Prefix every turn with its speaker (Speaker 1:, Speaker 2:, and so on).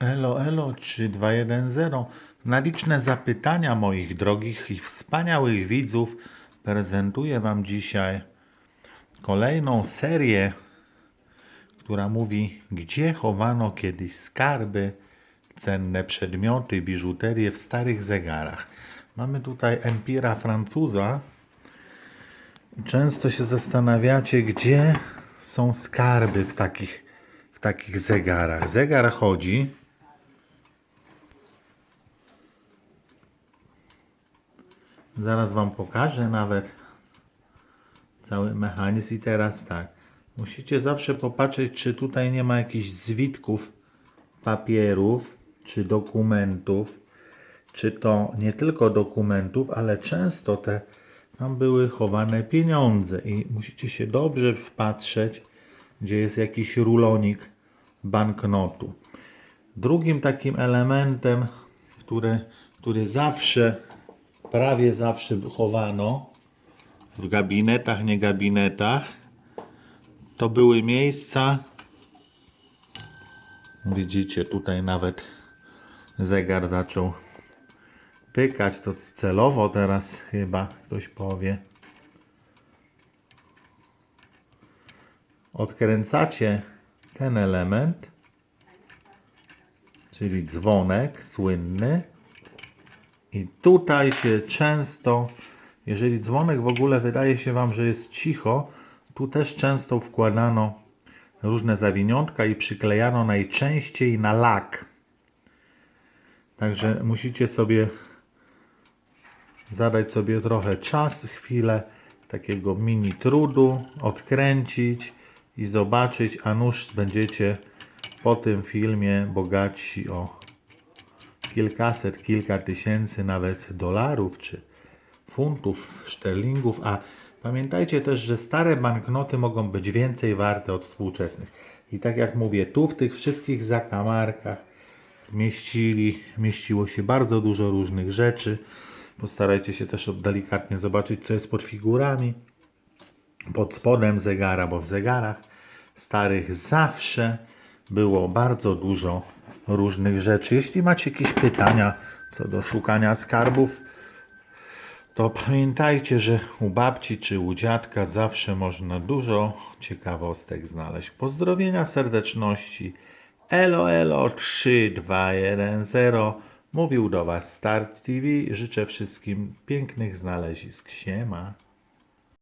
Speaker 1: Elo, elo 3210. Na liczne zapytania moich drogich i wspaniałych widzów prezentuję Wam dzisiaj kolejną serię, która mówi, gdzie chowano kiedyś skarby, cenne przedmioty, biżuterię w starych zegarach. Mamy tutaj Empira Francuza. Często się zastanawiacie, gdzie są skarby w takich, w takich zegarach. Zegar chodzi. Zaraz Wam pokażę nawet cały mechanizm. I teraz tak. Musicie zawsze popatrzeć, czy tutaj nie ma jakichś zwitków papierów, czy dokumentów, czy to nie tylko dokumentów, ale często te tam były chowane pieniądze i musicie się dobrze wpatrzeć, gdzie jest jakiś rulonik banknotu. Drugim takim elementem, który, który zawsze, prawie zawsze chowano w gabinetach, nie gabinetach, to były miejsca, widzicie tutaj nawet zegar zaczął pykać, to celowo teraz chyba ktoś powie. Odkręcacie ten element, czyli dzwonek słynny i tutaj się często, jeżeli dzwonek w ogóle wydaje się Wam, że jest cicho, tu też często wkładano różne zawiniątka i przyklejano najczęściej na lak. Także musicie sobie zadać sobie trochę czas, chwilę takiego mini trudu, odkręcić i zobaczyć, a nuż będziecie po tym filmie bogatsi o kilkaset, kilka tysięcy nawet dolarów czy funtów, szterlingów, a pamiętajcie też, że stare banknoty mogą być więcej warte od współczesnych. I tak jak mówię, tu w tych wszystkich zakamarkach mieścili, mieściło się bardzo dużo różnych rzeczy. Postarajcie się też delikatnie zobaczyć, co jest pod figurami, pod spodem zegara, bo w zegarach starych zawsze było bardzo dużo różnych rzeczy. Jeśli macie jakieś pytania co do szukania skarbów, to pamiętajcie, że u babci czy u dziadka zawsze można dużo ciekawostek znaleźć. Pozdrowienia serdeczności. Elo Elo 3210 Mówił do Was Start TV. Życzę wszystkim pięknych znalezisk. Siema.